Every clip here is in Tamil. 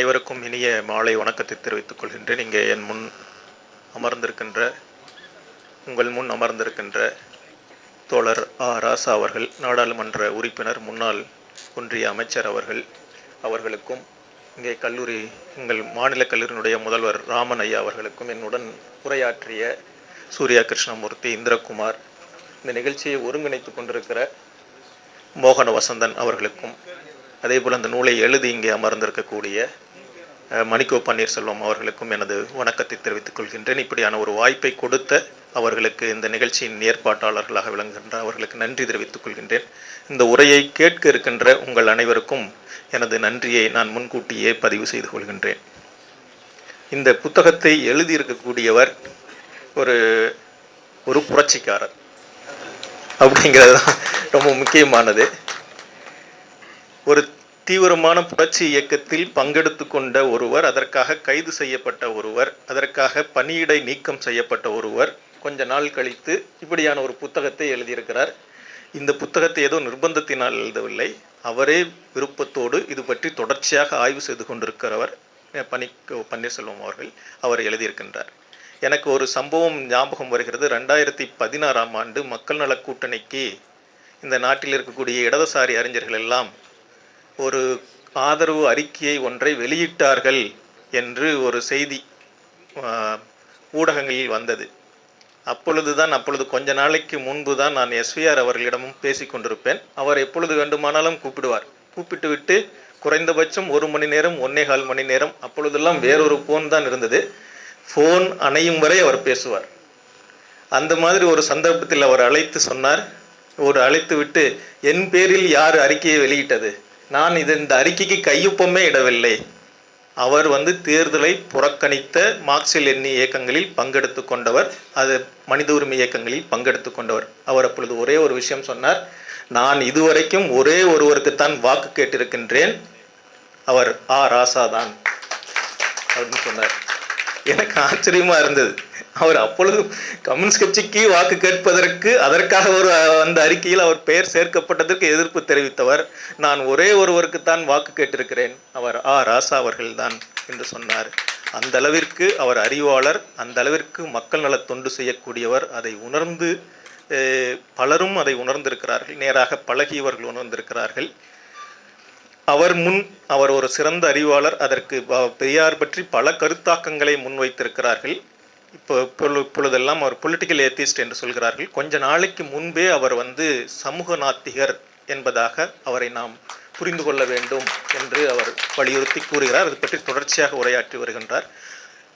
அனைவருக்கும் இனிய மாலை வணக்கத்தை தெரிவித்துக் கொள்கின்றேன். இங்கே என் முன் அமர்ந்திருக்கின்ற உங்கள் முன் அமர்ந்திருக்கின்ற தோழர் ஆ. ராசா அவர்கள் நாடாளுமன்ற உறுப்பினர் முன்னாள் ஒன்றிய அமைச்சர் அவர்கள் அவர்களுக்கும் இங்கே கல்லூரி எங்கள் மாநில கல்லூரியினுடைய முதல்வர் ராமன் ஐயா அவர்களுக்கும் என்னுடன் உரையாற்றிய சூர்யா கிருஷ்ணமூர்த்தி இந்திரகுமார் இந்த நிகழ்ச்சியை ஒருங்கிணைத்து கொண்டிருக்கிற மோகன வசந்தன் அவர்களுக்கும் அதே போல் அந்த நூலை எழுதி இங்கே அமர்ந்திருக்கக்கூடிய மணிக்கோ பன்னீர்செல்வம் அவர்களுக்கும் எனது வணக்கத்தை தெரிவித்துக் கொள்கின்றேன். இப்படியான ஒரு வாய்ப்பை கொடுத்த அவர்களுக்கு இந்த நிகழ்ச்சியின் ஏற்பாட்டாளர்களாக விளங்குகின்ற அவர்களுக்கு நன்றி தெரிவித்துக் கொள்கின்றேன். இந்த உரையை கேட்க இருக்கின்ற உங்கள் அனைவருக்கும் எனது நன்றியை நான் முன்கூட்டியே பதிவு செய்து கொள்கின்றேன். இந்த புத்தகத்தை எழுதியிருக்கக்கூடியவர் ஒரு ஒரு புரட்சிக்காரர் அப்படிங்கிறது தான் ரொம்ப முக்கியமானது. ஒரு தீவிரமான புரட்சி இயக்கத்தில் பங்கெடுத்து கொண்ட ஒருவர் அதற்காக கைது செய்யப்பட்ட ஒருவர் அதற்காக பணியிடை நீக்கம் செய்யப்பட்ட ஒருவர் கொஞ்ச நாள் கழித்து இப்படியான ஒரு புத்தகத்தை எழுதியிருக்கிறார். இந்த புத்தகத்தை ஏதோ நிர்பந்தத்தினால் எழுதவில்லை. அவரே விருப்பத்தோடு இது பற்றி தொடர்ச்சியாக ஆய்வு செய்து கொண்டிருக்கிறவர் பனி பன்னீர்செல்வம் அவர்கள் அவர் எழுதியிருக்கின்றார். எனக்கு ஒரு சம்பவம் ஞாபகம் வருகிறது. ரெண்டாயிரத்தி பதினாறாம் ஆண்டு மக்கள் நலக் கூட்டணிக்கு இந்த நாட்டில் இருக்கக்கூடிய இடதுசாரி அறிஞர்கள் எல்லாம் ஒரு ஆதரவு அறிக்கையை ஒன்றை வெளியிட்டார்கள் என்று ஒரு செய்தி ஊடகங்களில் வந்தது. அப்பொழுது தான் அப்பொழுது கொஞ்ச நாளைக்கு முன்பு தான் நான் எஸ்விஆர் அவர்களிடமும் பேசி கொண்டிருப்பேன். அவர் எப்பொழுது வேண்டுமானாலும் கூப்பிடுவார். கூப்பிட்டு விட்டு குறைந்தபட்சம் ஒரு மணி நேரம் ஒன்னே கால் மணி நேரம் அப்பொழுதெல்லாம் வேறொரு ஃபோன் தான் இருந்தது. ஃபோன் அணையும் வரை அவர் பேசுவார். அந்த மாதிரி ஒரு சந்தர்ப்பத்தில் அவர் அழைத்து சொன்னார். ஒரு அழைத்து விட்டு என் பேரில் யார் அறிக்கையை வெளியிட்டது? நான் இது இந்த அறிக்கைக்கு கையொப்பமே இடவில்லை. அவர் வந்து தேர்தலை புறக்கணித்த மார்க்சில் எண்ணி இயக்கங்களில் பங்கெடுத்து கொண்டவர் அது மனித உரிமை இயக்கங்களில் பங்கெடுத்து கொண்டவர். அவர் அப்பொழுது ஒரே ஒரு விஷயம் சொன்னார் நான் இதுவரைக்கும் ஒரே ஒருவருக்குத்தான் வாக்கு கேட்டிருக்கின்றேன். அவர் ஆ ராசா தான். அப்படின்னு சொன்னார். எனக்கு ஆச்சரியமா இருந்தது. அவர் அப்பொழுது கம்யூனிஸ்ட் கட்சிக்கு வாக்கு கேட்பதற்கு அதற்காக ஒரு அந்த அறிக்கையில் அவர் பெயர் சேர்க்கப்பட்டதற்கு எதிர்ப்பு தெரிவித்தவர். நான் ஒரே ஒருவருக்குத்தான் வாக்கு கேட்டிருக்கிறேன். அவர் ஆ ராசா அவர்கள்தான் என்று சொன்னார். அந்த அளவிற்கு அவர் அறிவாளர் அந்த அளவிற்கு மக்கள் நலத் தொண்டு செய்யக்கூடியவர். அதை உணர்ந்து பலரும் அதை உணர்ந்திருக்கிறார்கள். நேராக பழகியவர்கள் உணர்ந்திருக்கிறார்கள். அவர் முன் அவர் ஒரு சிறந்த அறிவாளர் அதற்கு பெரியார் பற்றி பல கருத்தாக்கங்களை முன்வைத்திருக்கிறார்கள். இப்போ இப்பொழுதெல்லாம் அவர் பொலிட்டிக்கல் ஏத்திஸ்ட் என்று சொல்கிறார்கள். கொஞ்ச நாளைக்கு முன்பே அவர் வந்து சமூக நாத்திகர் என்பதாக அவரை நாம் புரிந்து கொள்ள வேண்டும் என்று அவர் வலியுறுத்தி கூறுகிறார். அது பற்றி தொடர்ச்சியாக உரையாற்றி வருகின்றார்.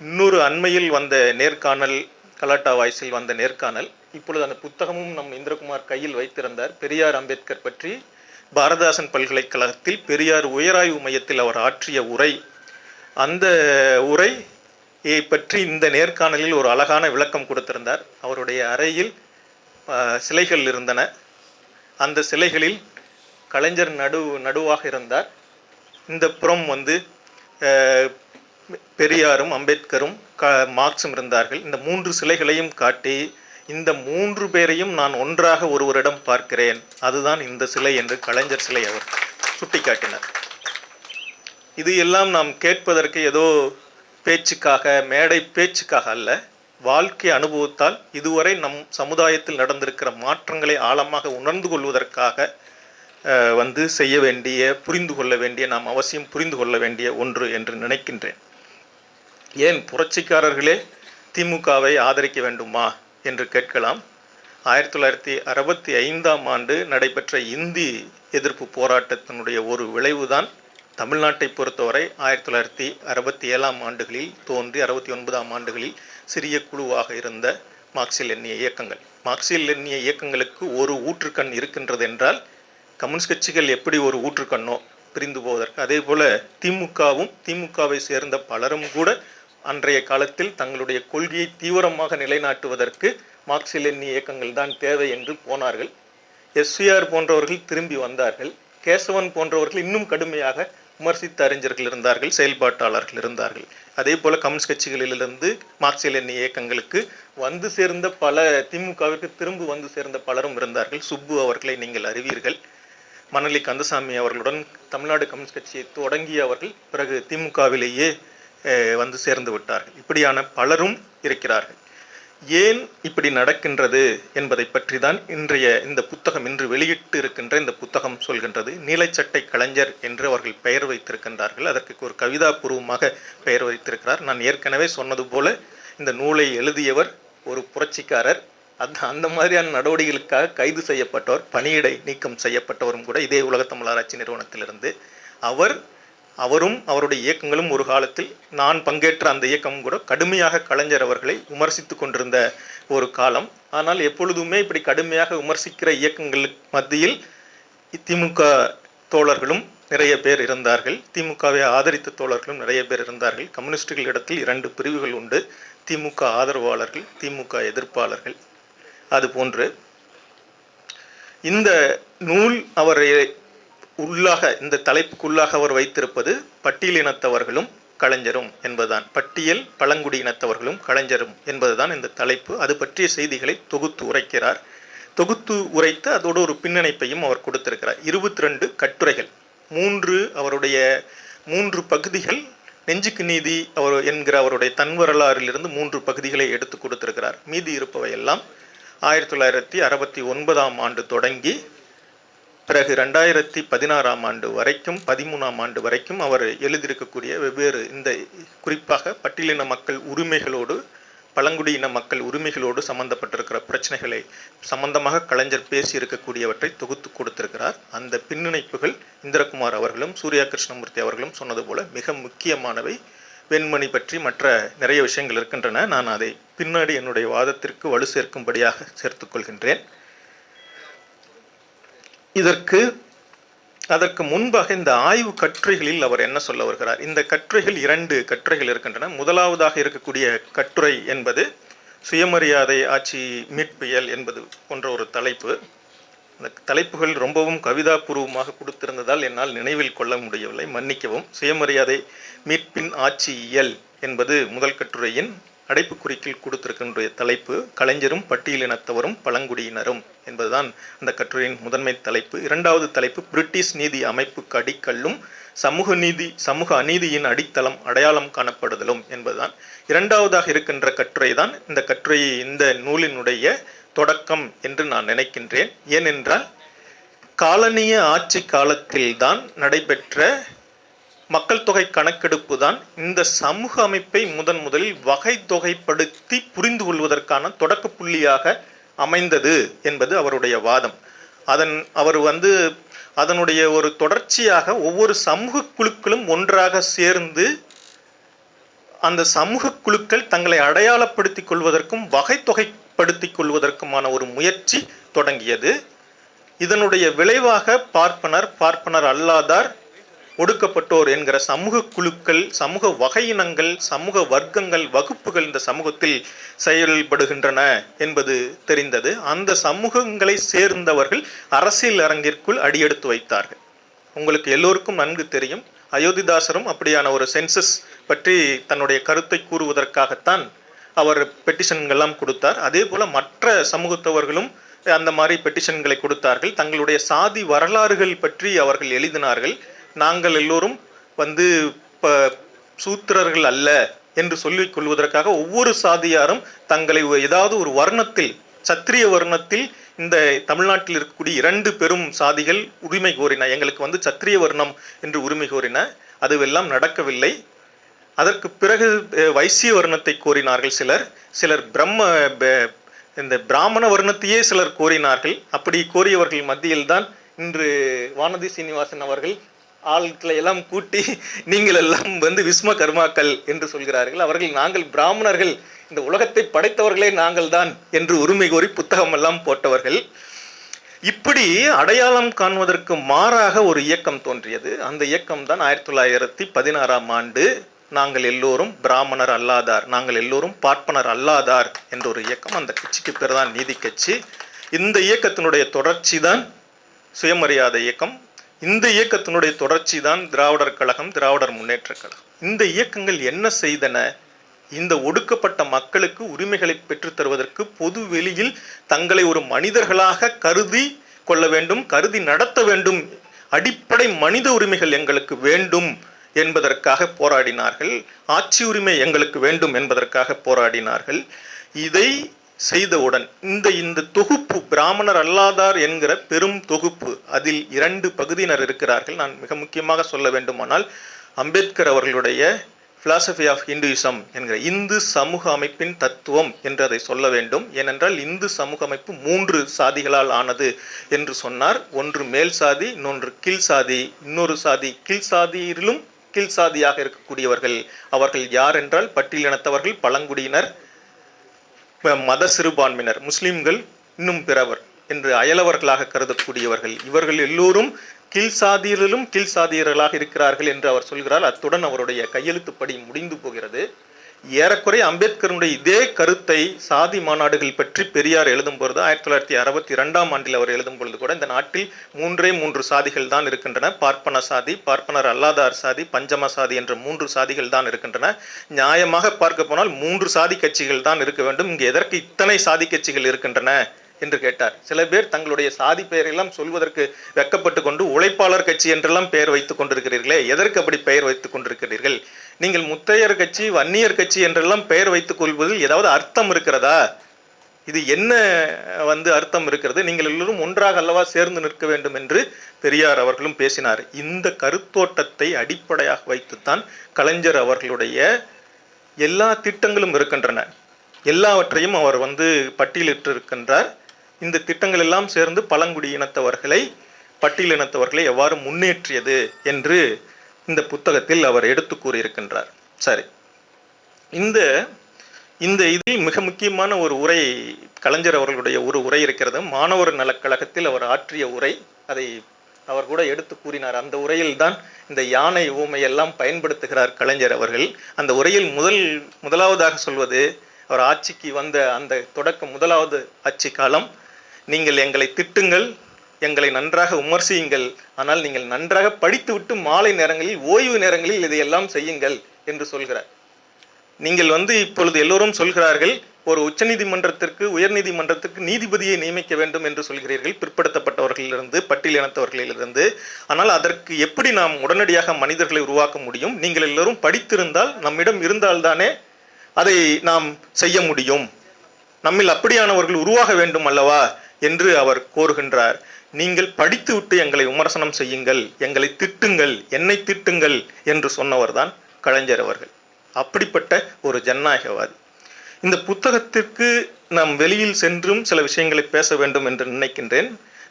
இன்னொரு அண்மையில் வந்த நேர்காணல் கலாட்டா வாய்ஸில் வந்த நேர்காணல் இப்பொழுது அந்த புத்தகமும் நம் இந்திரகுமார் கையில் வைத்திருந்தார். பெரியார் அம்பேத்கர் பற்றி பாரதாசன் பல்கலைக்கழகத்தில் பெரியார் உயராய்வு மையத்தில் அவர் ஆற்றிய உரை. அந்த உரை பற்றி இந்த நேர்காணலில் ஒரு அழகான விளக்கம் கொடுத்திருந்தார். அவருடைய அறையில் சிலைகள் இருந்தன. அந்த சிலைகளில் கலைஞர் நடு நடுவாக இருந்தார். இந்த புறம் வந்து பெரியாரும் அம்பேத்கரும் க மார்க்ஸும் இருந்தார்கள். இந்த மூன்று சிலைகளையும் காட்டி இந்த மூன்று பேரையும் நான் ஒன்றாக ஒருவரிடம் பார்க்கிறேன். அதுதான் இந்த சிலை என்று கலைஞர் சிலை அவர் சுட்டிக்காட்டினார். இது எல்லாம் நாம் கேட்பதற்கு ஏதோ பேச்சுக்காக மேடை பேச்சுக்காக அல்ல. வாழ்க்கை அனுபவத்தால் இதுவரை நம் சமுதாயத்தில் நடந்திருக்கிற மாற்றங்களை ஆழமாக உணர்ந்து கொள்வதற்காக வந்து செய்ய வேண்டிய புரிந்து கொள்ள வேண்டிய நாம் அவசியம் புரிந்து கொள்ள வேண்டிய ஒன்று என்று நினைக்கின்றேன். ஏன் புரட்சிக்காரர்களே திமுகவை ஆதரிக்க வேண்டுமா? என்று கேட்கலாம். ஆயிரத்தி தொள்ளாயிரத்தி அறுபத்தி ஐந்தாம் ஆண்டு நடைபெற்ற இந்தி எதிர்ப்பு போராட்டத்தினுடைய ஒரு விளைவுதான் தமிழ்நாட்டை பொறுத்தவரை ஆயிரத்தி தொள்ளாயிரத்தி அறுபத்தி ஏழாம் ஆண்டுகளில் தோன்றி அறுபத்தி ஒன்பதாம் ஆண்டுகளில் சிறிய குழுவாக இருந்த மார்க்சியல் எண்ணிய இயக்கங்கள். மார்க்சியல் எண்ணிய இயக்கங்களுக்கு ஒரு ஊற்றுக்கண் இருக்கின்றது என்றால் கம்யூனிஸ்ட் கட்சிகள் எப்படி ஒரு ஊற்றுக்கண்ணோ பிரிந்து போவதற்கு? அதே போல் திமுகவும் திமுகவை சேர்ந்த பலரும் கூட அன்றைய காலத்தில் தங்களுடைய கொள்கையை தீவிரமாக நிலைநாட்டுவதற்கு மார்க்சில் இயக்கங்கள் தான் தேவை என்று போனார்கள். எஸ்விஆர் போன்றவர்கள் திரும்பி வந்தார்கள். கேசவன் போன்றவர்கள் இன்னும் கடுமையாக விமர்சித்த அறிஞர்கள் இருந்தார்கள் செயல்பாட்டாளர்கள் இருந்தார்கள். அதே போல் கம்யூனிஸ்ட் கட்சிகளிலிருந்து மார்க்சியல் இயக்கங்களுக்கு வந்து சேர்ந்த பல திமுகவிற்கு திரும்ப வந்து சேர்ந்த பலரும் இருந்தார்கள். சுப்பு அவர்களை நீங்கள் அறிவீர்கள். மணலி கந்தசாமி அவர்களுடன் தமிழ்நாடு கம்யூனிஸ்ட் கட்சியை தொடங்கிய அவர்கள் பிறகு திமுகவிலேயே வந்து சேர்ந்து விட்டார்கள். இப்படியான பலரும் இருக்கிறார்கள். ஏன் இப்படி நடக்கின்றது என்பதை பற்றி தான் இன்றைய இந்த புத்தகம் இன்று வெளியிட்டு இருக்கின்ற இந்த புத்தகம் சொல்கின்றது. நீலச்சட்டை கலைஞர் என்று அவர்கள் பெயர் வைத்திருக்கின்றார்கள். அதற்கு ஒரு கவிதாபூர்வமாக பெயர் வைத்திருக்கிறார். நான் ஏற்கனவே சொன்னது போல இந்த நூலை எழுதியவர் ஒரு புரட்சிக்காரர். அந்த அந்த மாதிரியான நடவடிக்கைகளுக்காக கைது செய்யப்பட்டவர் பணியிடை நீக்கம் செய்யப்பட்டவரும் கூட இதே உலக ஆராய்ச்சி நிறுவனத்திலிருந்து. அவர் அவரும் அவருடைய இயக்கங்களும் ஒரு காலத்தில் நான் பங்கேற்ற அந்த இயக்கமும் கூட கடுமையாக கலைஞர் அவர்களை விமர்சித்து கொண்டிருந்த ஒரு காலம். ஆனால் எப்பொழுதுமே இப்படி கடுமையாக விமர்சிக்கிற இயக்கங்களுக்கு மத்தியில் திமுக தோழர்களும் நிறைய பேர் இருந்தார்கள். திமுகவை ஆதரித்த தோழர்களும் நிறைய பேர் இருந்தார்கள். கம்யூனிஸ்டுகள் இடத்தில் இரண்டு பிரிவுகள் உண்டு. திமுக ஆதரவாளர்கள் திமுக எதிர்ப்பாளர்கள். அதுபோன்று இந்த நூல் அவரை உள்ளாக இந்த தலைப்புக்குள்ளாக அவர் வைத்திருப்பது பட்டியல் இனத்தவர்களும் கலைஞரும் என்பதுதான். பட்டியல் பழங்குடி இனத்தவர்களும் கலைஞரும் என்பதுதான் இந்த தலைப்பு. அது பற்றிய செய்திகளை தொகுத்து உரைக்கிறார். தொகுத்து உரைத்து அதோடு ஒரு பின்னணைப்பையும் அவர் கொடுத்திருக்கிறார். இருபத்தி ரெண்டு கட்டுரைகள். மூன்று அவருடைய மூன்று பகுதிகள் நெஞ்சுக்கு நீதி அவர் என்கிற அவருடைய தன் வரலாறிலிருந்து மூன்று பகுதிகளை எடுத்து கொடுத்திருக்கிறார். மீதி இருப்பவையெல்லாம் ஆயிரத்தி தொள்ளாயிரத்தி அறுபத்தி ஒன்பதாம் ஆண்டு தொடங்கி பிறகு ரெண்டாயிரத்தி பதினாறாம் ஆண்டு வரைக்கும் பதிமூணாம் ஆண்டு வரைக்கும் அவர் எழுதியிருக்கக்கூடிய வெவ்வேறு இந்த குறிப்பாக பட்டியலின மக்கள் உரிமைகளோடு பழங்குடியின மக்கள் உரிமைகளோடு சம்பந்தப்பட்டிருக்கிற பிரச்சனைகளை சம்பந்தமாக கலைஞர் பேசியிருக்கக்கூடியவற்றை தொகுத்து கொடுத்திருக்கிறார். அந்த பின்னிணைப்புகள் இந்திரகுமார் அவர்களும் சூர்யா கிருஷ்ணமூர்த்தி அவர்களும் சொன்னது போல மிக முக்கியமானவை. வெண்மணி பற்றி மற்ற நிறைய விஷயங்கள் இருக்கின்றன. நான் அதை பின்னாடி என்னுடைய வாதத்திற்கு வலு சேர்க்கும்படியாக சேர்த்துக்கொள்கின்றேன் இதற்கு அதற்கு முன்பாக இந்த ஆய்வு கட்டுரைகளில் அவர் என்ன சொல்ல வருகிறார்? இந்த கட்டுரைகள் இரண்டு கட்டுரைகள் இருக்கின்றன. முதலாவதாக இருக்கக்கூடிய கட்டுரை என்பது சுயமரியாதை ஆட்சி மீட்பியல் என்பது போன்ற ஒரு தலைப்பு. அந்த தலைப்புகள் ரொம்பவும் கவிதாபூர்வமாக கொடுத்திருந்ததால் என்னால் நினைவில் கொள்ள முடியவில்லை. மன்னிக்கவும். சுயமரியாதை மீட்பின் ஆட்சி இயல் என்பது முதல் கட்டுரையின் அடைப்புக்குறிக்கில் கொடுத்திருக்கின்ற தலைப்பு கலைஞரும் பட்டியலினத்தவரும் பழங்குடியினரும் என்பதுதான் அந்த கட்டுரையின் முதன்மை தலைப்பு. இரண்டாவது தலைப்பு பிரிட்டிஷ் நீதி அமைப்புக்கு அடிக்கல்லும் சமூக நீதி சமூக அநீதியின் அடித்தளம் அடையாளம் காணப்படுதலும் என்பதுதான். இரண்டாவதாக இருக்கின்ற கட்டுரை தான் இந்த கட்டுரை இந்த நூலினுடைய தொடக்கம் என்று நான் நினைக்கின்றேன். ஏனென்றால் காலனிய ஆட்சி காலத்தில்தான் நடைபெற்ற மக்கள் தொகை கணக்கெடுப்பு தான் இந்த சமூக அமைப்பை முதன் முதலில் வகை தொகைப்படுத்தி புரிந்து கொள்வதற்கான தொடக்க புள்ளியாக அமைந்தது என்பது அவருடைய வாதம். அதன் அவர் வந்து அதனுடைய ஒரு தொடர்ச்சியாக ஒவ்வொரு சமூக குழுக்களும் ஒன்றாக சேர்ந்து அந்த சமூக குழுக்கள் தங்களை அடையாளப்படுத்தி கொள்வதற்கும் வகை தொகைப்படுத்தி கொள்வதற்குமான ஒரு முயற்சி தொடங்கியது. இதனுடைய விளைவாக பார்ப்பனர் பார்ப்பனர் அல்லாதார் ஒடுக்கப்பட்டோர் என்கிற சமூக குழுக்கள் சமூக வகையினங்கள் சமூக வர்க்கங்கள் வகுப்புகள் இந்த சமூகத்தில் செயல்படுகின்றன என்பது தெரிந்தது. அந்த சமூகங்களை சேர்ந்தவர்கள் அரசியல் அரங்கிற்குள் அடியெடுத்து வைத்தார்கள். உங்களுக்கு எல்லோருக்கும் நன்கு தெரியும். அயோத்திதாசரும் அப்படியான ஒரு சென்சஸ் பற்றி தன்னுடைய கருத்தை கூறுவதற்காகத்தான் அவர் பெட்டிஷன்கள்லாம் கொடுத்தார். அதே போல் மற்ற சமூகத்தவர்களும் அந்த மாதிரி பெட்டிஷன்களை கொடுத்தார்கள். தங்களுடைய சாதி வரலாறுகள் பற்றி அவர்கள் எழுதினார்கள். நாங்கள் எல்லோரும் வந்து ப சூத்திரர்கள் அல்ல என்று சொல்லிக் கொள்வதற்காக ஒவ்வொரு சாதியாரும் தங்களை ஏதாவது ஒரு வர்ணத்தில் சத்திரிய வர்ணத்தில் இந்த தமிழ்நாட்டில் இருக்கக்கூடிய இரண்டு பெரும் சாதிகள் உரிமை கோரின எங்களுக்கு வந்து சத்திரிய வர்ணம் என்று உரிமை கோரின அதுவெல்லாம் நடக்கவில்லை. அதற்கு பிறகு வைசிய வர்ணத்தை கோரினார்கள் சிலர். சிலர் பிரம்ம இந்த பிராமண வர்ணத்தையே சிலர் கோரினார்கள். அப்படி கோரியவர்கள் மத்தியில்தான் இன்று வானதி சீனிவாசன் அவர்கள் ஆட்களை எல்லாம் கூட்டி நீங்கள் எல்லாம் வந்து விஸ்வகர்மாக்கள் என்று சொல்கிறார்கள். அவர்கள் நாங்கள் பிராமணர்கள். இந்த உலகத்தை படைத்தவர்களே நாங்கள் தான் என்று உரிமை கோரி புத்தகம் எல்லாம் போட்டவர்கள். இப்படி அடையாளம் காண்பதற்கு மாறாக ஒரு இயக்கம் தோன்றியது. அந்த இயக்கம் தான் ஆயிரத்தி தொள்ளாயிரத்தி பதினாறாம் ஆண்டு நாங்கள் எல்லோரும் பிராமணர் அல்லாதார் நாங்கள் எல்லோரும் பார்ப்பனர் அல்லாதார் என்ற ஒரு இயக்கம் அந்த கட்சிக்கு பேர் தான் நீதி கட்சி. இந்த இயக்கத்தினுடைய தொடர்ச்சி தான் சுயமரியாதை இயக்கம். இந்த இயக்கத்தினுடைய தொடர்ச்சி தான் திராவிடர் கழகம் திராவிடர் முன்னேற்றக் கழகம். இந்த இயக்கங்கள் என்ன செய்தன? இந்த ஒடுக்கப்பட்ட மக்களுக்கு உரிமைகளை பெற்றுத்தருவதற்கு பொது வெளியில் தங்களை ஒரு மனிதர்களாக கருதி கொள்ள வேண்டும் கருதி நடத்த வேண்டும். அடிப்படை மனித உரிமைகள் எங்களுக்கு வேண்டும் என்பதற்காக போராடினார்கள். ஆட்சி உரிமை எங்களுக்கு வேண்டும் என்பதற்காக போராடினார்கள். இதை செய்தவுடன் இந்த இந்த தொகுப்பு பிராமணர் அல்லாதார் என்கிற பெரும் தொகுப்பு அதில் இரண்டு பகுதியினர் இருக்கிறார்கள். நான் மிக முக்கியமாக சொல்ல வேண்டுமானால் அம்பேத்கர் அவர்களுடைய பிலாசபி ஆஃப் இந்துயிசம் என்கிற இந்து சமூக அமைப்பின் தத்துவம் என்று அதை சொல்ல வேண்டும். ஏனென்றால் இந்து சமூக அமைப்பு மூன்று சாதிகளால் ஆனது என்று சொன்னார். ஒன்று மேல் சாதி இன்னொன்று கீழ் சாதி. இன்னொரு சாதி கீழ் சாதியிலும் கீழ் சாதியாக இருக்கக்கூடியவர்கள். அவர்கள் யார் என்றால் பட்டியலினத்தவர்கள் பழங்குடியினர். மத சிறுபான்மையினர் முஸ்லிம்கள் இன்னும் பிறவர் என்று அயலவர்களாக கருதக்கூடியவர்கள் இவர்கள் எல்லோரும் கீழ் சாதியரிலும் கீழ் சாதியர்களாக இருக்கிறார்கள் என்று அவர் சொல்கிறார். அத்துடன் அவருடைய கையெழுத்துப்படி முடிந்து போகிறது. ஏறக்குறைய அம்பேத்கருடைய இதே கருத்தை சாதி மாநாடுகள் பற்றி பெரியார் எழுதும் பொழுது ஆயிரத்தி தொள்ளாயிரத்தி அறுபத்தி இரண்டாம் ஆண்டில் அவர் எழுதும் பொழுது கூட இந்த நாட்டில் மூன்றே மூன்று சாதிகள் தான் இருக்கின்றன. பார்ப்பன சாதி பார்ப்பனர் அல்லாதார் சாதி பஞ்சம சாதி என்ற மூன்று சாதிகள் தான் இருக்கின்றன. நியாயமாக பார்க்க போனால் மூன்று சாதி கட்சிகள் தான் இருக்க வேண்டும். இங்கு எதற்கு இத்தனை சாதி கட்சிகள் இருக்கின்றன? என்று கேட்டார். சில பேர் தங்களுடைய சாதி பெயரெல்லாம் சொல்வதற்கு வெக்கப்பட்டு கொண்டு உழைப்பாளர் கட்சி என்றெல்லாம் பெயர் வைத்துக் கொண்டிருக்கிறீர்களே எதற்கு அப்படி பெயர் வைத்துக் கொண்டிருக்கிறீர்கள்? நீங்கள் முத்தையர் கட்சி வன்னியர் கட்சி என்றெல்லாம் பெயர் வைத்துக் கொள்வதில் ஏதாவது அர்த்தம் இருக்கிறதா? இது என்ன வந்து அர்த்தம் இருக்கிறது? நீங்கள் எல்லோரும் ஒன்றாக அல்லவா சேர்ந்து நிற்க வேண்டும் என்று பெரியார் அவர்களும் பேசினார். இந்த கருத்தோட்டத்தை அடிப்படையாக வைத்துத்தான் கலைஞர் அவர்களுடைய எல்லா திட்டங்களும் இருக்கின்றன. எல்லாவற்றையும் அவர் வந்து பட்டியலிட்டிருக்கின்றார். இந்த திட்டங்கள் எல்லாம் சேர்ந்து பழங்குடியினத்தவர்களை பட்டியலினத்தவர்களை எவ்வாறு முன்னேற்றியது என்று இந்த புத்தகத்தில் அவர் எடுத்து கூறியிருக்கின்றார். சரி. இந்த இந்த இதில் மிக முக்கியமான ஒரு உரை கலைஞர் அவர்களுடைய ஒரு உரை இருக்கிறது. மாணவர் நலக்கழகத்தில் அவர் ஆற்றிய உரை. அதை அவர் கூட எடுத்து கூறினார். அந்த உரையில் தான் இந்த யானை ஊமையெல்லாம் பயன்படுத்துகிறார் கலைஞர் அவர்கள். அந்த உரையில் முதல் முதலாவதாக சொல்வது அவர் ஆட்சிக்கு வந்த அந்த தொடக்க முதலாவது ஆட்சி காலம் நீங்கள் எங்களை திட்டுங்கள் எங்களை நன்றாக விமர்சியுங்கள். ஆனால் நீங்கள் நன்றாக படித்துவிட்டு மாலை நேரங்களில் ஓய்வு நேரங்களில் இதையெல்லாம் செய்யுங்கள் என்று சொல்கிறார். நீங்கள் வந்து இப்பொழுது எல்லோரும் சொல்கிறார்கள் ஒரு உச்சநீதிமன்றத்திற்கு உயர்நீதிமன்றத்திற்கு நீதிபதியை நியமிக்க வேண்டும் என்று சொல்கிறீர்கள். பிற்படுத்தப்பட்டவர்களிலிருந்து பட்டியலினத்தவர்களிலிருந்து. ஆனால் அதற்கு எப்படி நாம் உடனடியாக மனிதர்களை உருவாக்க முடியும்? நீங்கள் எல்லோரும் படித்திருந்தால் நம்மிடம் இருந்தால்தானே அதை நாம் செய்ய முடியும்? நம்மில் அப்படியானவர்கள் உருவாக வேண்டும் அல்லவா? என்று அவர் கோருகின்றார் நீங்கள் படித்துவிட்டு எங்களை விமர்சனம் செய்யுங்கள் எங்களை திட்டுங்கள் என்னை திட்டுங்கள் என்று சொன்னவர்தான் கலைஞர் அவர்கள். அப்படிப்பட்ட ஒரு ஜனநாயகவாதி. இந்த புத்தகத்திற்கு நாம் வெளியில் சென்றும் சில விஷயங்களை பேச வேண்டும் என்று நினைக்கின்றேன்.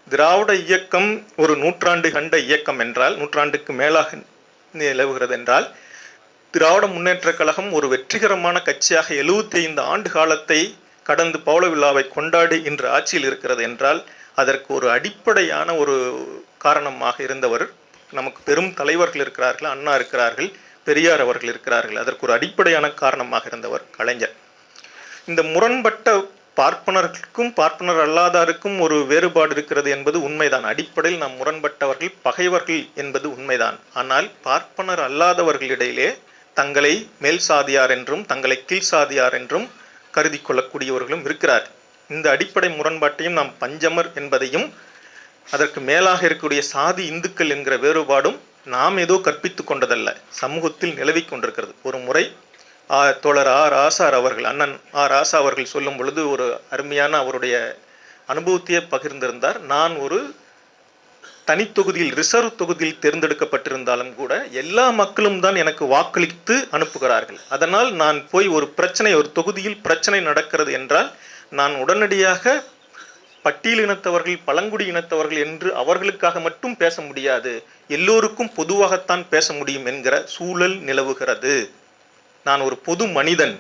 திராவிட இயக்கம் ஒரு நூற்றாண்டு கண்ட இயக்கம் என்றால் நூற்றாண்டுக்கு மேலாக நிலவுகிறது என்றால் திராவிட முன்னேற்றக் கழகம் ஒரு வெற்றிகரமான கட்சியாக எழுபத்தி ஐந்து ஆண்டு காலத்தை கடந்து பௌள விழாவை கொண்டாடி இன்று ஆட்சியில் இருக்கிறது என்றால் அதற்கு ஒரு அடிப்படையான ஒரு காரணமாக இருந்தவர் நமக்கு பெரும் தலைவர்கள் இருக்கிறார்கள் அண்ணா இருக்கிறார்கள் பெரியார் அவர்கள் இருக்கிறார்கள். அதற்கு ஒரு அடிப்படையான காரணமாக இருந்தவர் கலைஞர். இந்த முரண்பட்ட பார்ப்பனர்களுக்கும் பார்ப்பனர் அல்லாதாருக்கும் ஒரு வேறுபாடு இருக்கிறது என்பது உண்மைதான். அடிப்படையில் நாம் முரண்பட்டவர்கள் பகைவர்கள் என்பது உண்மைதான். ஆனால் பார்ப்பனர் அல்லாதவர்களிடையிலே தங்களை மேல் சாதியார் என்றும் தங்களை கீழ் சாதியார் என்றும் கருதி கொள்ளக்கூடியவர்களும் இருக்கிறார். இந்த அடிப்படை முரண்பாட்டையும் நாம் பஞ்சமர் என்பதையும் அதற்கு மேலாக இருக்கக்கூடிய சாதி இந்துக்கள் என்கிற வேறுபாடும் நாம் ஏதோ கற்பித்து கொண்டதல்ல. சமூகத்தில் நிலவிக் கொண்டிருக்கிறது. ஒரு முறை ஆ, தோழர் ஆ ராசார் அவர்கள் அண்ணன் ஆ ராசா அவர்கள் சொல்லும் பொழுது ஒரு அருமையான அவருடைய அனுபவத்தையே பகிர்ந்திருந்தார். நான் ஒரு தனித்தொகுதியில் ரிசர்வ் தொகுதியில் தேர்ந்தெடுக்கப்பட்டிருந்தாலும் கூட எல்லா மக்களும் தான் எனக்கு வாக்களித்து அனுப்புகிறார்கள். அதனால் நான் போய் ஒரு பிரச்சனை ஒரு தொகுதியில் பிரச்சனை நடக்கிறது என்றால் நான் உடனடியாக பட்டியல் இனத்தவர்கள் பழங்குடி இனத்தவர்கள் என்று அவர்களுக்காக மட்டும் பேச முடியாது. எல்லோருக்கும் பொதுவாகத்தான் பேச முடியும் என்கிற சூழல் நிலவுகிறது. நான் ஒரு பொது மனிதன்.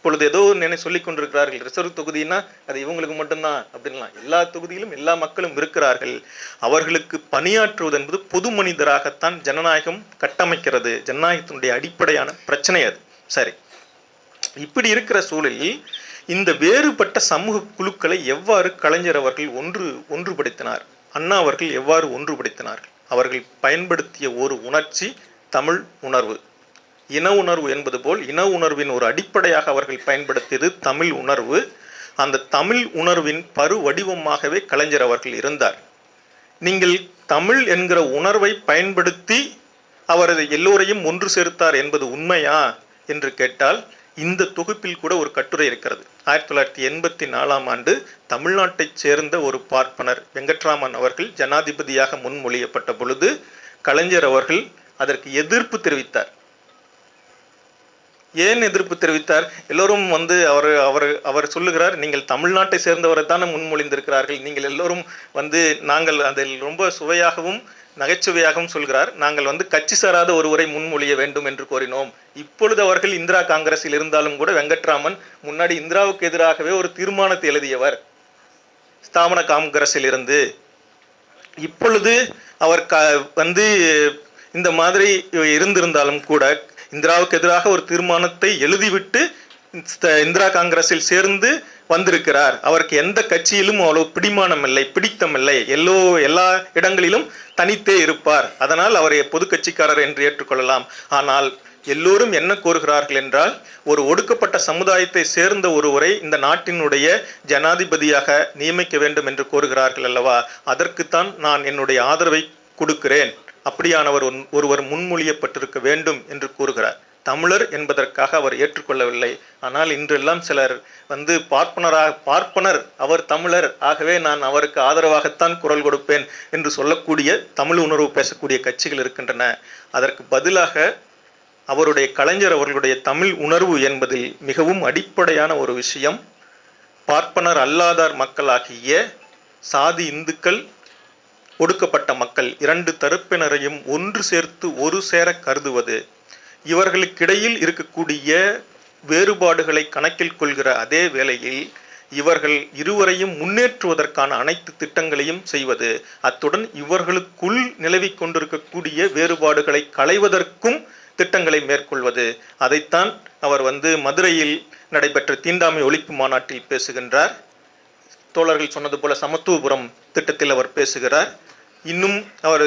இப்பொழுது ஏதோ நினை சொல்லிக் கொண்டிருக்கிறார்கள். ரிசர்வ் தொகுதினா அது இவங்களுக்கு மட்டும்தான் அப்படின்லாம். எல்லா தொகுதியிலும் எல்லா மக்களும் இருக்கிறார்கள். அவர்களுக்கு பணியாற்றுவது என்பது பொது மனிதராகத்தான் ஜனநாயகம் கட்டமைக்கிறது. ஜனநாயகத்தினுடைய அடிப்படையான பிரச்சனை அது. சரி. இப்படி இருக்கிற சூழலில் இந்த வேறுபட்ட சமூக குழுக்களை எவ்வாறு கலைஞர் அவர்கள் ஒன்று ஒன்றுபடுத்தினார்? அண்ணா அவர்கள் எவ்வாறு ஒன்றுபடுத்தினார்கள்? அவர்கள் பயன்படுத்திய ஒரு உணர்ச்சி தமிழ் உணர்வு. இன உணர்வு என்பது போல் இன உணர்வின் ஒரு அடிப்படையாக அவர்கள் பயன்படுத்தியது தமிழ் உணர்வு. அந்த தமிழ் உணர்வின் பரு வடிவமாகவே கலைஞர் அவர்கள் இருந்தார். நீங்கள் தமிழ் என்கிற உணர்வை பயன்படுத்தி அவரது எல்லோரையும் ஒன்று சேர்த்தார் என்பது உண்மையா என்று கேட்டால் இந்த தொகுப்பில் கூட ஒரு கட்டுரை இருக்கிறது. ஆயிரத்தி தொள்ளாயிரத்தி எண்பத்தி நாலாம் ஆண்டு தமிழ்நாட்டைச் சேர்ந்த ஒரு பார்ப்பனர் வெங்கட்ராமன் அவர்கள் ஜனாதிபதியாக முன்மொழியப்பட்ட பொழுது கலைஞர் அவர்கள் அதற்கு எதிர்ப்பு தெரிவித்தார். ஏன் எதிர்ப்பு தெரிவித்தார்? எல்லோரும் வந்து அவர் அவர் அவர் சொல்லுகிறார் நீங்கள் தமிழ்நாட்டை சேர்ந்தவரை தானே முன்மொழிந்திருக்கிறார்கள். நீங்கள் எல்லோரும் வந்து நாங்கள் அதில் ரொம்ப சுவையாகவும் நகைச்சுவையாகவும் சொல்கிறார். நாங்கள் வந்து கட்சி சாராத ஒருவரை முன்மொழிய வேண்டும் என்று கோரினோம். இப்பொழுது அவர்கள் இந்திரா காங்கிரஸில் இருந்தாலும் கூட வெங்கட்ராமன் முன்னாடி இந்திராவுக்கு எதிராகவே ஒரு தீர்மானத்தை எழுதியவர். ஸ்தாபன காங்கிரஸில் இருந்து. இப்பொழுது அவர் க வந்து இந்த மாதிரி இருந்திருந்தாலும் கூட இந்திராவுக்கு எதிராக ஒரு தீர்மானத்தை எழுதிவிட்டு இந்திரா காங்கிரஸில் சேர்ந்து வந்திருக்கிறார். அவருக்கு எந்த கட்சியிலும் அவ்வளவு பிடிமானம் இல்லை பிடித்தம் இல்லை. எல்லோ எல்லா இடங்களிலும் தனித்தே இருப்பார். அதனால் அவரை பொது கட்சிக்காரர் என்று ஏற்றுக்கொள்ளலாம். ஆனால் எல்லோரும் என்ன கோருகிறார்கள் என்றால் ஒரு ஒடுக்கப்பட்ட சமுதாயத்தை சேர்ந்த ஒருவரை இந்த நாட்டினுடைய ஜனாதிபதியாக நியமிக்க வேண்டும் என்று கோருகிறார்கள் அல்லவா? அதற்குத்தான் நான் என்னுடைய ஆதரவை கொடுக்கிறேன். அப்படியானவர் ஒருவர் முன்மொழியப்பட்டிருக்க வேண்டும் என்று கூறுகிறார். தமிழர் என்பதற்காக அவர் ஏற்றுக்கொள்ளவில்லை. ஆனால் இன்றெல்லாம் சிலர் வந்து பார்ப்பனராக பார்ப்பனர் அவர் தமிழர். ஆகவே நான் அவருக்கு ஆதரவாகத்தான் குரல் கொடுப்பேன் என்று சொல்லக்கூடிய தமிழ் உணர்வு பேசக்கூடிய கட்சிகள் இருக்கின்றன. அதற்கு பதிலாக அவருடைய கலைஞர் அவர்களுடைய தமிழ் உணர்வு என்பதில் மிகவும் அடிப்படையான ஒரு விஷயம் பார்ப்பனர் அல்லாதார் மக்களாகிய சாதி இந்துக்கள் ஒடுக்கப்பட்ட மக்கள் இரண்டு தரப்பினரையும் ஒன்று சேர்த்து ஒரு சேர கருதுவது. இவர்களுக்கிடையில் இருக்கக்கூடிய வேறுபாடுகளை கணக்கில் கொள்கிற அதே வேளையில் இவர்கள் இருவரையும் முன்னேற்றுவதற்கான அனைத்து திட்டங்களையும் செய்வது. அத்துடன் இவர்களுக்குள் நிலவி கொண்டிருக்கக்கூடிய வேறுபாடுகளை களைவதற்கும் திட்டங்களை மேற்கொள்வது. அதைத்தான் அவர் வந்து மதுரையில் நடைபெற்ற தீண்டாமை ஒழிப்பு மாநாட்டில் பேசுகின்றார். தோழர்கள் சொன்னது போல சமத்துவபுரம் திட்டத்தில் அவர் பேசுகிறார். இன்னும் அவர்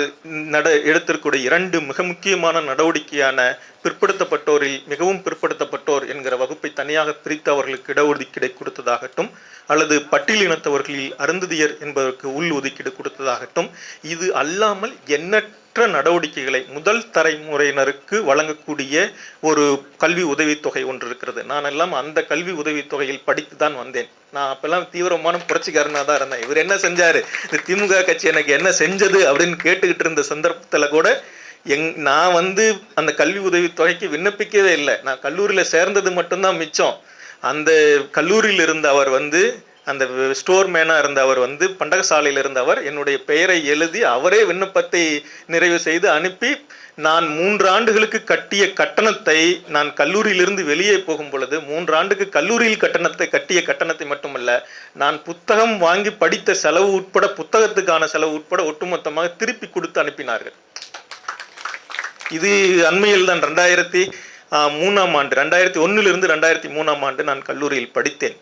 நட எடுத்திருக்கூடிய இரண்டு மிக முக்கியமான நடவடிக்கையான பிற்படுத்தப்பட்டோரில் மிகவும் பிற்படுத்தப்பட்டோர் என்கிற வகுப்பை தனியாக பிரித்து அவர்களுக்கு இடஒதுக்கீடை கொடுத்ததாகட்டும் அல்லது பட்டியலினத்தவர்களில் அருந்ததியர் என்பதற்கு உள் ஒதுக்கீடு கொடுத்ததாகட்டும் இது அல்லாமல் எண்ணற்ற நடவடிக்கைகளை முதல் தலைமுறையினருக்கு வழங்கக்கூடிய ஒரு கல்வி உதவித்தொகை ஒன்று இருக்கிறது. நான் எல்லாம் அந்த கல்வி உதவித்தொகையில் படித்து தான் வந்தேன். நான் அப்பெல்லாம் தீவிரமான புரட்சிக்காரனாக தான் இருந்தேன். இவர் என்ன செஞ்சார்? இந்த திமுக கட்சி எனக்கு என்ன செஞ்சது அப்படின்னு கேட்டுக்கிட்டு இருந்த சந்தர்ப்பத்தில் கூட எங் நான் வந்து அந்த கல்வி உதவித்தொகைக்கு விண்ணப்பிக்கவே இல்லை. நான் கல்லூரியில் சேர்ந்தது மட்டும்தான் மிச்சம். அந்த கல்லூரியில் இருந்த அவர் வந்து அந்த ஸ்டோர் மேனாக இருந்த அவர் வந்து பண்டகசாலையில் இருந்தவர் என்னுடைய பெயரை எழுதி அவரே விண்ணப்பத்தை நிறைவு செய்து அனுப்பி நான் மூன்று ஆண்டுகளுக்கு கட்டிய கட்டணத்தை நான் கல்லூரியிலிருந்து வெளியே போகும் பொழுது மூன்று ஆண்டுக்கு கல்லூரியில் கட்டணத்தை கட்டிய கட்டணத்தை மட்டுமல்ல நான் புத்தகம் வாங்கி படித்த செலவு உட்பட புத்தகத்துக்கான செலவு உட்பட ஒட்டுமொத்தமாக திருப்பி கொடுத்து அனுப்பினார்கள். இது அண்மையில் தான் ரெண்டாயிரத்தி மூணாம் ஆண்டு ரெண்டாயிரத்தி ஒன்றிலிருந்து ரெண்டாயிரத்தி மூணாம் ஆண்டு நான் கல்லூரியில் படித்தேன்.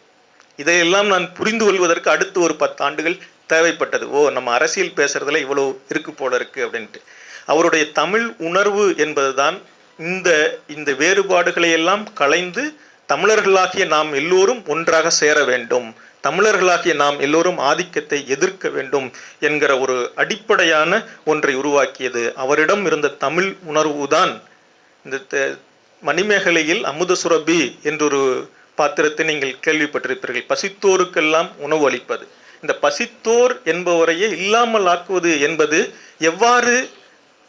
இதையெல்லாம் நான் புரிந்து கொள்வதற்கு அடுத்து ஒரு பத்து ஆண்டுகள் தேவைப்பட்டது. ஓ நம்ம அரசியல் பேசுறதுல இவ்வளோ இருக்கு போல இருக்கு அப்படின்ட்டு. அவருடைய தமிழ் உணர்வு என்பதுதான் இந்த இந்த வேறுபாடுகளை எல்லாம் களைந்து தமிழர்களாகிய நாம் எல்லோரும் ஒன்றாக சேர வேண்டும். தமிழர்களாகிய நாம் எல்லோரும் ஆதிக்கத்தை எதிர்க்க வேண்டும் என்கிற ஒரு அடிப்படையான ஒன்றை உருவாக்கியது. அவரிடம் இருந்த தமிழ் உணர்வுதான். இந்த மணிமேகலையில் அமுத சுரபி என்றொரு பாத்திரத்தை நீங்கள் கேள்விப்பட்டிருப்பீர்கள். பசித்தோருக்கெல்லாம் உணவு அளிப்பது. இந்த பசித்தோர் என்பவரையே இல்லாமல் ஆக்குவது என்பது எவ்வாறு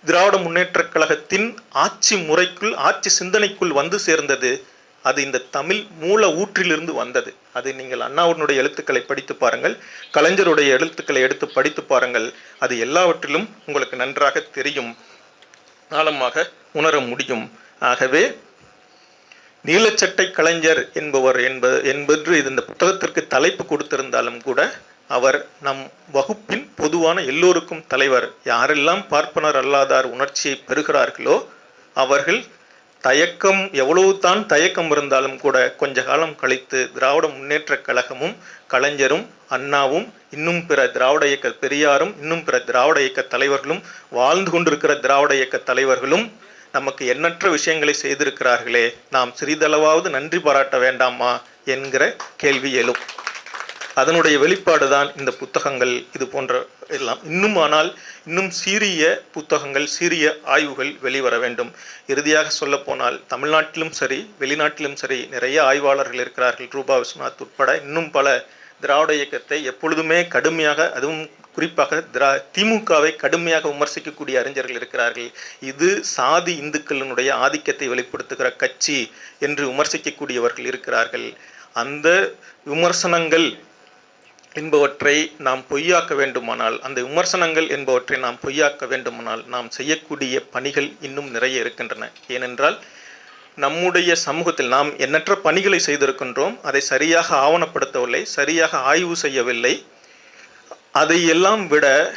திராவிட முன்னேற்றக் கழகத்தின் ஆட்சி முறைக்குள் ஆட்சி சிந்தனைக்குள் வந்து சேர்ந்தது? அது இந்த தமிழ் மூல ஊற்றிலிருந்து வந்தது. அது நீங்கள் அண்ணாவுடைய எழுத்துக்களை படித்து பாருங்கள். கலைஞருடைய எழுத்துக்களை எடுத்து படித்து பாருங்கள். அது எல்லாவற்றிலும் உங்களுக்கு நன்றாக தெரியும். ஆழமாக உணர முடியும். ஆகவே நீலச்சட்டை கலைஞர் என்பவர் என்பது என்பது இது இந்த புத்தகத்திற்கு தலைப்பு கொடுத்திருந்தாலும் கூட அவர் நம் வகுப்பின் பொதுவான எல்லோருக்கும் தலைவர். யாரெல்லாம் பார்ப்பனர் அல்லாதார் உணர்ச்சியை பெறுகிறார்களோ அவர்கள் தயக்கம் எவ்வளவு தான் தயக்கம் இருந்தாலும் கூட கொஞ்ச காலம் கழித்து திராவிட முன்னேற்றக் கழகமும் கலைஞரும் அண்ணாவும் இன்னும் பிற திராவிட இயக்க பெரியாரும் இன்னும் பிற திராவிட இயக்க தலைவர்களும் வாழ்ந்து கொண்டிருக்கிற திராவிட இயக்க தலைவர்களும் நமக்கு எண்ணற்ற விஷயங்களை செய்திருக்கிறார்களே நாம் சிறிதளவாவது நன்றி பாராட்ட வேண்டாமா என்கிற கேள்வி எழும். அதனுடைய வெளிப்பாடு தான் இந்த புத்தகங்கள் இது போன்ற எல்லாம். இன்னும் ஆனால் இன்னும் சீரிய புத்தகங்கள் சீரிய ஆய்வுகள் வெளிவர வேண்டும். இறுதியாக சொல்லப்போனால் தமிழ்நாட்டிலும் சரி வெளிநாட்டிலும் சரி நிறைய ஆய்வாளர்கள் இருக்கிறார்கள். ரூபா விஸ்வநாத் உட்பட இன்னும் பல திராவிட இயக்கத்தை எப்பொழுதுமே கடுமையாக அதுவும் குறிப்பாக திரா திமுகவை கடுமையாக விமர்சிக்கக்கூடிய அறிஞர்கள் இருக்கிறார்கள். இது சாதி இந்துக்களினுடைய ஆதிக்கத்தை வெளிப்படுத்துகிற கட்சி என்று விமர்சிக்கக்கூடியவர்கள் இருக்கிறார்கள். அந்த விமர்சனங்கள் என்பவற்றை நாம் பொய்யாக்க வேண்டுமானால் அந்த விமர்சனங்கள் என்பவற்றை நாம் பொய்யாக்க வேண்டுமானால் நாம் செய்யக்கூடிய பணிகள் இன்னும் நிறைய இருக்கின்றன. ஏனென்றால் நம்முடைய சமூகத்தில் நாம் எண்ணற்ற பணிகளை செய்திருக்கின்றோம். அதை சரியாக ஆவணப்படுத்தவில்லை சரியாக ஆய்வு செய்யவில்லை. அதை எல்லாம் விட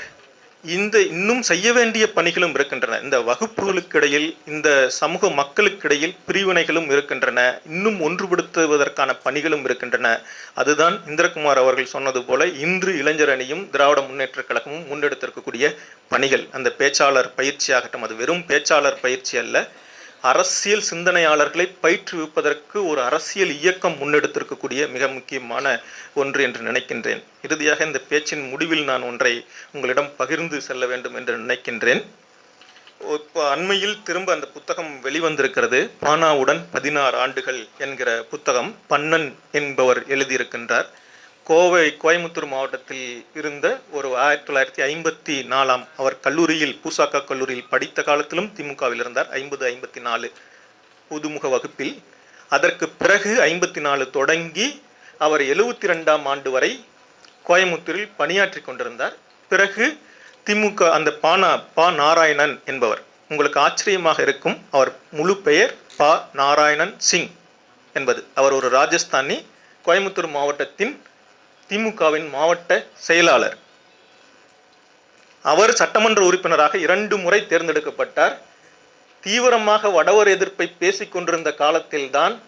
இந்த இன்னும் செய்ய வேண்டிய பணிகளும் இருக்கின்றன. இந்த வகுப்புகளுக்கிடையில் இந்த சமூக மக்களுக்கிடையில் பிரிவினைகளும் இருக்கின்றன. இன்னும் ஒன்றுபடுத்துவதற்கான பணிகளும் இருக்கின்றன. அதுதான் இந்திரகுமார் அவர்கள் சொன்னது போல இன்று இளைஞர் அணியும் திராவிட முன்னேற்றக் கழகமும் முன்னெடுத்திருக்கக்கூடிய பணிகள். அந்த பேச்சாளர் பயிற்சியாகட்டும் அது வெறும் பேச்சாளர் பயிற்சி அல்ல. அரசியல் சிந்தனையாளர்களை பயிற்றுவிப்பதற்கு ஒரு அரசியல் இயக்கம் முன்னெடுத்திருக்கக்கூடிய மிக முக்கியமான ஒன்று என்று நினைக்கின்றேன். இறுதியாக இந்த பேச்சின் முடிவில் நான் ஒன்றை உங்களிடம் பகிர்ந்து செல்ல வேண்டும் என்று நினைக்கின்றேன். இப்போ அண்மையில் திரும்ப அந்த புத்தகம் வெளிவந்திருக்கிறது. பானாவுடன் பதினாறு ஆண்டுகள் என்கிற புத்தகம் பன்னன் என்பவர் எழுதியிருக்கின்றார். கோவை கோயம்புத்தூர் மாவட்டத்தில் இருந்த ஒரு ஆயிரத்தி தொள்ளாயிரத்தி ஐம்பத்தி நாலாம் அவர் கல்லூரியில் பூசாக்கா கல்லூரியில் படித்த காலத்திலும் திமுகவில் இருந்தார். ஐம்பது ஐம்பத்தி நாலு புதுமுக வகுப்பில். அதற்கு பிறகு ஐம்பத்தி நாலு தொடங்கி அவர் எழுவத்தி ரெண்டாம் ஆண்டு வரை கோயம்புத்தூரில் பணியாற்றி கொண்டிருந்தார். பிறகு திமுக அந்த பானா பா நாராயணன் என்பவர் உங்களுக்கு ஆச்சரியமாக இருக்கும் அவர் முழு பெயர் பா நாராயணன் சிங் என்பது. அவர் ஒரு ராஜஸ்தானி கோயம்புத்தூர் மாவட்டத்தின் திமுகவின் மாவட்ட செயலாளர். அவர் சட்டமன்ற உறுப்பினராக இரண்டு முறை தேர்ந்தெடுக்கப்பட்டார். தீவிரமாக வடவர் எதிர்ப்பை பேசிக் கொண்டிருந்த காலத்தில்தான்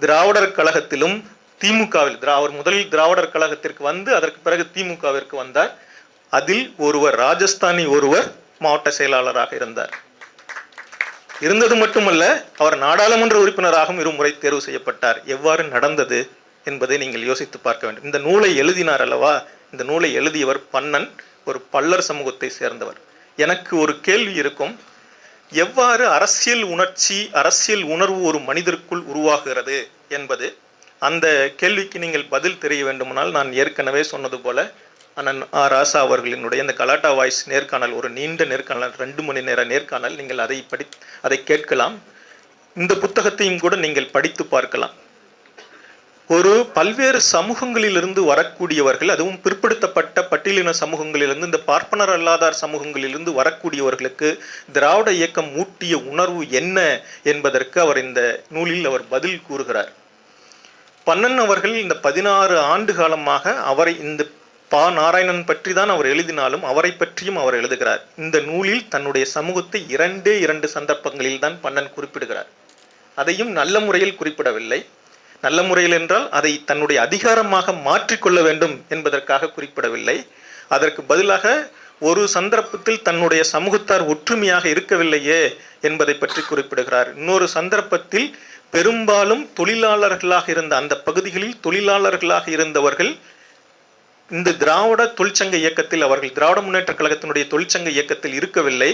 திராவிடர் கழகத்திலும் திமுகவில் அவர் முதலில் திராவிடர் கழகத்திற்கு வந்து அதற்கு பிறகு திமுகவிற்கு வந்தார். அதில் ஒருவர் ராஜஸ்தானி ஒருவர் மாவட்ட செயலாளராக இருந்தார். இருந்தது மட்டுமல்ல அவர் நாடாளுமன்ற உறுப்பினராகவும் இருமுறை தேர்வு செய்யப்பட்டார். எவ்வாறு நடந்தது? என்பதை நீங்கள் யோசித்து பார்க்க வேண்டும். இந்த நூலை எழுதினார் அல்லவா? இந்த நூலை எழுதியவர் பன்னன் ஒரு பல்லர் சமூகத்தை சேர்ந்தவர். எனக்கு ஒரு கேள்வி இருக்கும். எவ்வாறு அரசியல் உணர்ச்சி அரசியல் உணர்வு ஒரு மனிதருக்குள் உருவாகிறது என்பது? அந்த கேள்விக்கு நீங்கள் பதில் தெரிய வேண்டுமானால் நான் ஏற்கனவே சொன்னது போல அண்ணன் ஆ. ராசா அவர்களினுடைய இந்த கலாட்டா வாய்ஸ் நேர்காணல் ஒரு நீண்ட நேர்காணல் ரெண்டு மணி நேர நேர்காணல் நீங்கள் அதை படி அதை கேட்கலாம். இந்த புத்தகத்தையும் கூட நீங்கள் படித்து பார்க்கலாம். ஒரு பல்வேறு சமூகங்களிலிருந்து வரக்கூடியவர்கள் அதுவும் பிற்படுத்தப்பட்ட பட்டியலின சமூகங்களிலிருந்து இந்த பார்ப்பனர் அல்லாதார் சமூகங்களிலிருந்து வரக்கூடியவர்களுக்கு திராவிட இயக்கம் ஊட்டிய உணர்வு என்ன என்பதற்கு அவர் இந்த நூலில் அவர் பதில் கூறுகிறார். பன்னன் அவர்கள் இந்த பதினாறு ஆண்டு காலமாக அவரை இந்த பா நாராயணன் பற்றி தான் அவர் எழுதினாலும் அவரை பற்றியும் அவர் எழுதுகிறார். இந்த நூலில் தன்னுடைய சமூகத்தை இரண்டே இரண்டு சந்தர்ப்பங்களில் தான் பன்னன் குறிப்பிடுகிறார். அதையும் நல்ல முறையில் குறிப்பிடவில்லை. நல்ல முறையில் என்றால் அதை தன்னுடைய அதிகாரமாக மாற்றிக்கொள்ள வேண்டும் என்பதற்காக குறிப்பிடவில்லை. அதற்கு பதிலாக ஒரு சந்தர்ப்பத்தில் தன்னுடைய சமூகத்தார் ஒற்றுமையாக இருக்கவில்லையே என்பதை பற்றி குறிப்பிடுகிறார். இன்னொரு சந்தர்ப்பத்தில் பெரும்பாலும் தொழிலாளர்களாக இருந்த அந்த பகுதிகளில் தொழிலாளர்களாக இருந்தவர்கள் இந்த திராவிட தொழிற்சங்க இயக்கத்தில் அவர்கள் திராவிட முன்னேற்ற கழகத்தினுடைய தொழிற்சங்க இயக்கத்தில் இருக்கவில்லை.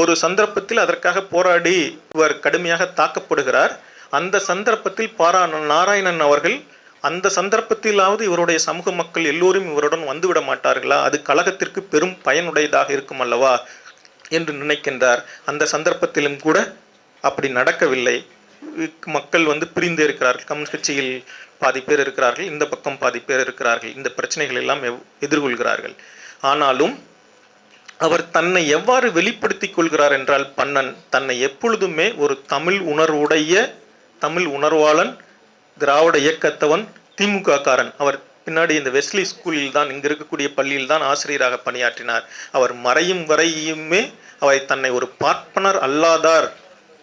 ஒரு சந்தர்ப்பத்தில் அதற்காக போராடி இவர் கடுமையாக தாக்கப்படுகிறார். அந்த சந்தர்ப்பத்தில் பாரா நாராயணன் அவர்கள் அந்த சந்தர்ப்பத்திலாவது இவருடைய சமூக மக்கள் எல்லோரும் இவருடன் வந்துவிட மாட்டார்களா? அது கழகத்திற்கு பெரும் பயனுடையதாக இருக்கும் அல்லவா? என்று நினைக்கின்றார். அந்த சந்தர்ப்பத்திலும் கூட அப்படி நடக்கவில்லை. மக்கள் வந்து பிரிந்து இருக்கிறார்கள். கம்யூனிஸ்ட் கட்சியில் பாதி பேர் இருக்கிறார்கள். இந்த பக்கம் பாதி பேர் இருக்கிறார்கள். இந்த பிரச்சனைகள் எல்லாம் எவ்- எதிர்கொள்கிறார்கள். ஆனாலும் அவர் தன்னை எவ்வாறு வெளிப்படுத்திக் கொள்கிறார் என்றால் பன்னன் தன்னை எப்பொழுதுமே ஒரு தமிழ் உணர்வுடைய தமிழ் உணர்வாளன் திராவிட இயக்கத்தவன் திமுக காரன் அவர் பின்னாடி இந்த வெஸ்லி ஸ்கூலில் தான் இங்கு இருக்கக்கூடிய பள்ளியில் தான் ஆசிரியராக பணியாற்றினார். அவர் மறையும் வரையுமே அவரை தன்னை ஒரு பார்ப்பனர் அல்லாதார்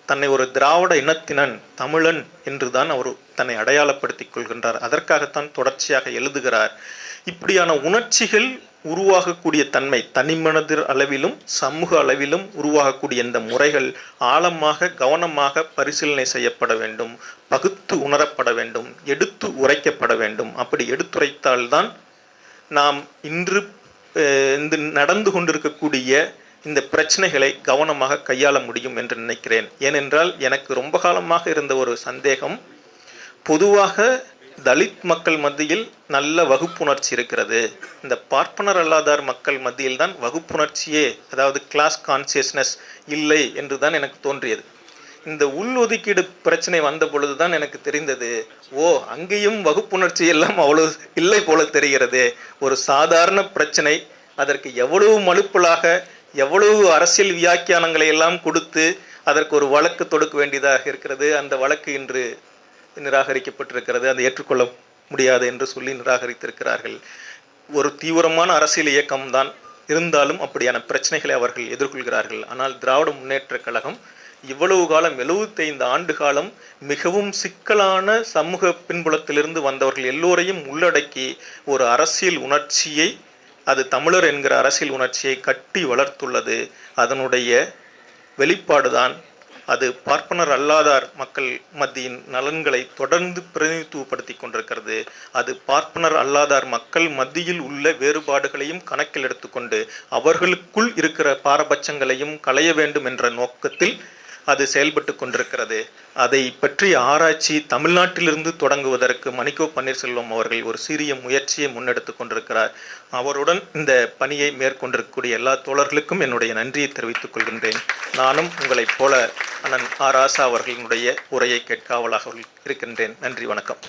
தன்னை ஒரு திராவிட இனத்தினன் தமிழன் என்று தான் அவர் தன்னை அடையாளப்படுத்திக் கொள்கின்றார். அதற்காகத்தான் தொடர்ச்சியாக எழுதுகிறார். இப்படியான உணர்ச்சிகள் உருவாகக்கூடிய தன்மை தனிமனதிர் அளவிலும் சமூக அளவிலும் உருவாகக்கூடிய இந்த முறைகள் ஆழமாக கவனமாக பரிசீலனை செய்யப்பட வேண்டும் பகுத்து உணரப்பட வேண்டும் எடுத்து உரைக்கப்பட வேண்டும். அப்படி எடுத்துரைத்தால்தான் நாம் இன்று இந்த நடந்து கொண்டிருக்கக்கூடிய இந்த பிரச்சனைகளை கவனமாக கையாள முடியும் என்று நினைக்கிறேன். ஏனென்றால் எனக்கு ரொம்ப காலமாக இருந்த ஒரு சந்தேகம் பொதுவாக தலித் மக்கள் மத்தியில் நல்ல வகுப்புணர்ச்சி இருக்கிறது. இந்த பார்ப்பனர் அல்லாதார் மக்கள் மத்தியில் தான் வகுப்புணர்ச்சியே அதாவது கிளாஸ் கான்சியஸ்னஸ் இல்லை என்று தான் எனக்கு தோன்றியது. இந்த உள்ஒதுக்கீடு பிரச்சனை வந்த பொழுது தான் எனக்கு தெரிந்தது ஓ அங்கேயும் வகுப்புணர்ச்சி எல்லாம் அவ்வளவு இல்லை போல தெரிகிறது. ஒரு சாதாரண பிரச்சனை அதற்கு எவ்வளவு மலுப்பலாக எவ்வளவு அரசியல் வியாக்கியானங்களை எல்லாம் கொடுத்து அதற்கு ஒரு வழக்கு தொடுக்க வேண்டியதாக இருக்கிறது. அந்த வழக்கு இன்று நிராகரிக்கப்பட்டிருக்கிறது. அதை ஏற்றுக்கொள்ள முடியாது என்று சொல்லி நிராகரித்திருக்கிறார்கள். ஒரு தீவிரமான அரசியல் இயக்கம்தான் இருந்தாலும் அப்படியான பிரச்சனைகளை அவர்கள் எதிர்கொள்கிறார்கள். ஆனால் திராவிட முன்னேற்ற கழகம் இவ்வளவு காலம் 75 ஆண்டு காலம் மிகவும் சிக்கலான சமூக பின்புலத்திலிருந்து வந்தவர்கள் எல்லோரையும் உள்ளடக்கி ஒரு அரசியல் உணர்ச்சியை அது தமிழர் என்கிற அரசியல் உணர்ச்சியை கட்டி வளர்த்துள்ளது. அதனுடைய வெளிப்பாடுதான் அது பார்ப்பனர் அல்லாதார் மக்கள் மத்தியின் நலன்களை தொடர்ந்து பிரதிநிதித்துவப்படுத்தி கொண்டிருக்கிறது. அது பார்ப்பனர் அல்லாதார் மக்கள் மத்தியில் உள்ள வேறுபாடுகளையும் கணக்கில் எடுத்துக்கொண்டு அவர்களுக்குள் இருக்கிற பாரபட்சங்களையும் களைய வேண்டும் என்ற நோக்கத்தில் அது செயல்பட்டு கொண்டிருக்கிறது. அதை பற்றி ஆராய்ச்சி தமிழ்நாட்டிலிருந்து தொடங்குவதற்கு மணிக்கோ பன்னீர்செல்வம் அவர்கள் ஒரு சிறிய முயற்சியை முன்னெடுத்து கொண்டிருக்கிறார். அவருடன் இந்த பணியை மேற்கொண்டிருக்கக்கூடிய எல்லா தோழர்களுக்கும் என்னுடைய நன்றியை தெரிவித்துக் கொள்கின்றேன். நானும் உங்களைப் போல அண்ணன் ஆராசா அவர்களினுடைய அவர்களுடைய உரையை கேட்காவலாக இருக்கின்றேன். நன்றி வணக்கம்.